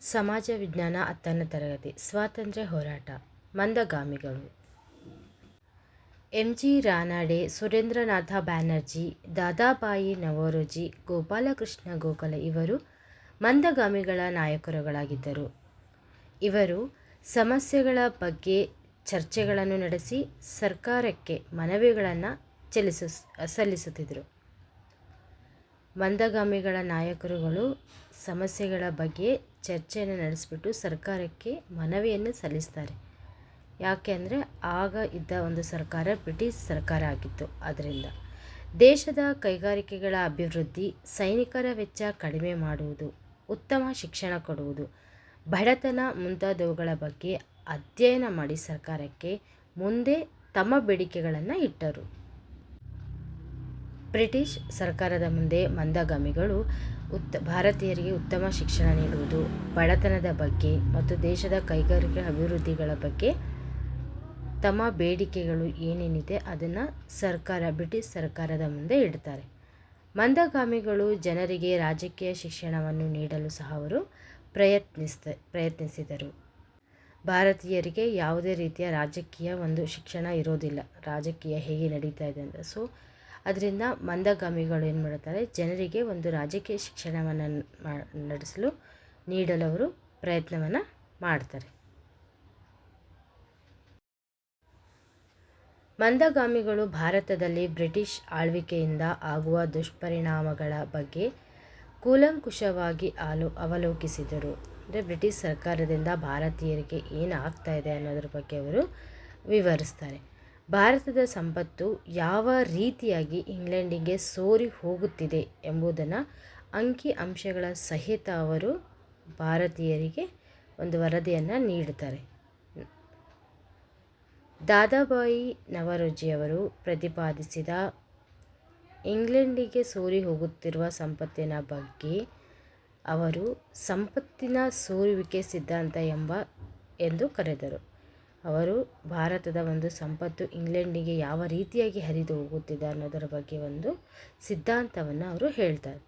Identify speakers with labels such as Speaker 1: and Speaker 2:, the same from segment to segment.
Speaker 1: ಸಮಾಜ ವಿಜ್ಞಾನ ಹತ್ತನೇ ತರಗತಿ, ಸ್ವಾತಂತ್ರ್ಯ ಹೋರಾಟ, ಮಂದಗಾಮಿಗಳು. ಎಂ ಜಿ ರಾನಾಡೆ, ಸುರೇಂದ್ರನಾಥ ಬ್ಯಾನರ್ಜಿ ದಾದಾಬಾಯಿ ನವರೋಜಿ, ಗೋಪಾಲಕೃಷ್ಣ ಗೋಖಲೆ ಇವರು ಮಂದಗಾಮಿಗಳ ನಾಯಕರುಗಳಾಗಿದ್ದರು. ಇವರು ಸಮಸ್ಯೆಗಳ ಬಗ್ಗೆ ಚರ್ಚೆಗಳನ್ನು ನಡೆಸಿ ಸರ್ಕಾರಕ್ಕೆ ಮನವಿಗಳನ್ನು ಚಲಿಸ ಸಲ್ಲಿಸುತ್ತಿದ್ದರು ಮಂದಗಾಮಿಗಳ ನಾಯಕರುಗಳು ಸಮಸ್ಯೆಗಳ ಬಗ್ಗೆ ಚರ್ಚೆಯನ್ನು ನಡೆಸಿಬಿಟ್ಟು ಸರ್ಕಾರಕ್ಕೆ ಮನವಿಯನ್ನು ಸಲ್ಲಿಸ್ತಾರೆ. ಯಾಕೆ ಅಂದರೆ ಆಗ ಇದ್ದ ಒಂದು ಸರ್ಕಾರ ಬ್ರಿಟಿಷ್ ಸರ್ಕಾರ ಆಗಿತ್ತು. ಅದರಿಂದ ದೇಶದ ಕೈಗಾರಿಕೆಗಳ ಅಭಿವೃದ್ಧಿ ಸೈನಿಕರ ವೆಚ್ಚ ಕಡಿಮೆ ಮಾಡುವುದು, ಉತ್ತಮ ಶಿಕ್ಷಣ ಕೊಡುವುದು, ಬಡತನ ಮುಂತಾದವುಗಳ ಬಗ್ಗೆ ಅಧ್ಯಯನ ಮಾಡಿ ಸರ್ಕಾರಕ್ಕೆ ಮುಂದೆ ತಮ್ಮ ಬೇಡಿಕೆಗಳನ್ನು ಇಟ್ಟರು. ಬ್ರಿಟಿಷ್ ಸರ್ಕಾರದ ಮುಂದೆ ಮಂದಗಾಮಿಗಳು ಉತ್ತ ಭಾರತೀಯರಿಗೆ ಉತ್ತಮ ಶಿಕ್ಷಣ ನೀಡುವುದು, ಬಡತನದ ಬಗ್ಗೆ ಮತ್ತು ದೇಶದ ಕೈಗಾರಿಕೆ ಅಭಿವೃದ್ಧಿಗಳ ಬಗ್ಗೆ ತಮ್ಮ ಬೇಡಿಕೆಗಳು ಏನೇನಿದೆ ಅದನ್ನು ಸರ್ಕಾರ, ಬ್ರಿಟಿಷ್ ಸರ್ಕಾರದ ಮುಂದೆ ಇಡ್ತಾರೆ. ಮಂದಗಾಮಿಗಳು ಜನರಿಗೆ ರಾಜಕೀಯ ಶಿಕ್ಷಣವನ್ನು ನೀಡಲು ಸಹ ಅವರು ಪ್ರಯತ್ನಿಸ್ತ, ಪ್ರಯತ್ನಿಸಿದರು. ಭಾರತೀಯರಿಗೆ ಯಾವುದೇ ರೀತಿಯ ರಾಜಕೀಯ ಒಂದು ಶಿಕ್ಷಣ ಇರೋದಿಲ್ಲ. ರಾಜಕೀಯ ಹೇಗೆ ನಡೀತಾ ಇದೆ ಅಂತ. ಸೊ ಅದರಿಂದ ಮಂದಗಾಮಿಗಳು ಏನು ಮಾಡುತ್ತಾರೆ? ಜನರಿಗೆ ಒಂದು ರಾಜಕೀಯ ಶಿಕ್ಷಣವನ್ನು ನಡೆಸಲು ನೀಡಲು ಅವರು ಪ್ರಯತ್ನವನ್ನು ಮಾಡ್ತಾರೆ. ಮಂದಗಾಮಿಗಳು ಭಾರತದಲ್ಲಿ ಬ್ರಿಟಿಷ್ ಆಳ್ವಿಕೆಯಿಂದ ಆಗುವ ದುಷ್ಪರಿಣಾಮಗಳ ಬಗ್ಗೆ ಕೂಲಂಕುಷವಾಗಿ ಆಲೋ, ಅವಲೋಕಿಸಿದರು. ಅಂದರೆ ಬ್ರಿಟಿಷ್ ಸರ್ಕಾರದಿಂದ ಭಾರತೀಯರಿಗೆ ಏನು ಆಗ್ತಾ ಇದೆ ಅನ್ನೋದ್ರ ಬಗ್ಗೆ ಅವರು ವಿವರಿಸ್ತಾರೆ. ಭಾರತದ ಸಂಪತ್ತು ಯಾವ ರೀತಿಯಾಗಿ ಇಂಗ್ಲೆಂಡಿಗೆ ಸೋರಿ ಹೋಗುತ್ತಿದೆ ಎಂಬುದನ್ನು ಅಂಕಿ ಅಂಶಗಳ ಸಹಿತ ಅವರು ಭಾರತೀಯರಿಗೆ ಒಂದು ವರದಿಯನ್ನು ನೀಡುತ್ತಾರೆ. ದಾದಾಬಾಯಿ ನವರೋಜಿಯವರು ಪ್ರತಿಪಾದಿಸಿದ ಇಂಗ್ಲೆಂಡಿಗೆ ಸೋರಿ ಹೋಗುತ್ತಿರುವ ಸಂಪತ್ತಿನ ಬಗ್ಗೆ ಅವರು ಸಂಪತ್ತಿನ ಸೋರುವಿಕೆ ಸಿದ್ಧಾಂತ ಎಂಬ, ಎಂದು ಕರೆದರು. ಅವರು ಭಾರತದ ಒಂದು ಸಂಪತ್ತು ಇಂಗ್ಲೆಂಡಿಗೆ ಯಾವ ರೀತಿಯಾಗಿ ಹರಿದು ಹೋಗುತ್ತಿದೆ ಅನ್ನೋದರ ಬಗ್ಗೆ ಒಂದು ಸಿದ್ಧಾಂತವನ್ನು ಅವರು ಹೇಳ್ತಾರೆ.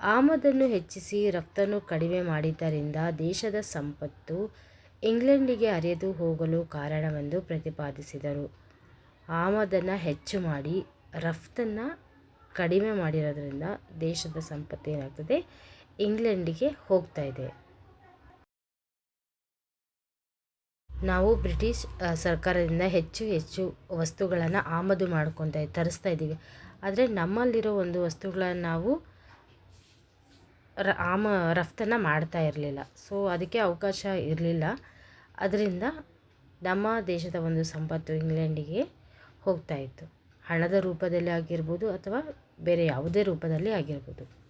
Speaker 1: ಆಮದನ್ನು ಹೆಚ್ಚಿಸಿ ರಫ್ತನ್ನು ಕಡಿಮೆ ಮಾಡಿದ್ದರಿಂದ ದೇಶದ ಸಂಪತ್ತು ಇಂಗ್ಲೆಂಡಿಗೆ ಹರಿದು ಹೋಗಲು ಕಾರಣವೆಂದು ಪ್ರತಿಪಾದಿಸಿದರು. ಆಮದನ್ನು ಹೆಚ್ಚು ಮಾಡಿ ರಫ್ತನ್ನು ಕಡಿಮೆ ಮಾಡಿರೋದರಿಂದ ದೇಶದ ಸಂಪತ್ತು ಏನಾಗ್ತದೆ? ಇಂಗ್ಲೆಂಡಿಗೆ ಹೋಗ್ತಾ ಇದೆ. ನಾವು ಬ್ರಿಟಿಷ್ ಸರ್ಕಾರದಿಂದ ಹೆಚ್ಚು ಹೆಚ್ಚು ವಸ್ತುಗಳನ್ನು ಆಮದು ಮಾಡ್ಕೊತ ತರಿಸ್ತಾ ಇದ್ದೀವಿ. ಆದರೆ ನಮ್ಮಲ್ಲಿರೋ ಒಂದು ವಸ್ತುಗಳನ್ನು ನಾವು ರ, ಆಮ, ರಫ್ತನ್ನು ಮಾಡ್ತಾ ಇರಲಿಲ್ಲ. ಸೊ ಅದಕ್ಕೆ ಅವಕಾಶ ಇರಲಿಲ್ಲ. ಅದರಿಂದ ನಮ್ಮ ದೇಶದ ಒಂದು ಸಂಪತ್ತು ಇಂಗ್ಲೆಂಡಿಗೆ ಹೋಗ್ತಾ ಇತ್ತು. ಹಣದ ರೂಪದಲ್ಲಿ ಆಗಿರ್ಬೋದು ಅಥವಾ ಬೇರೆ ಯಾವುದೇ ರೂಪದಲ್ಲಿ ಆಗಿರ್ಬೋದು.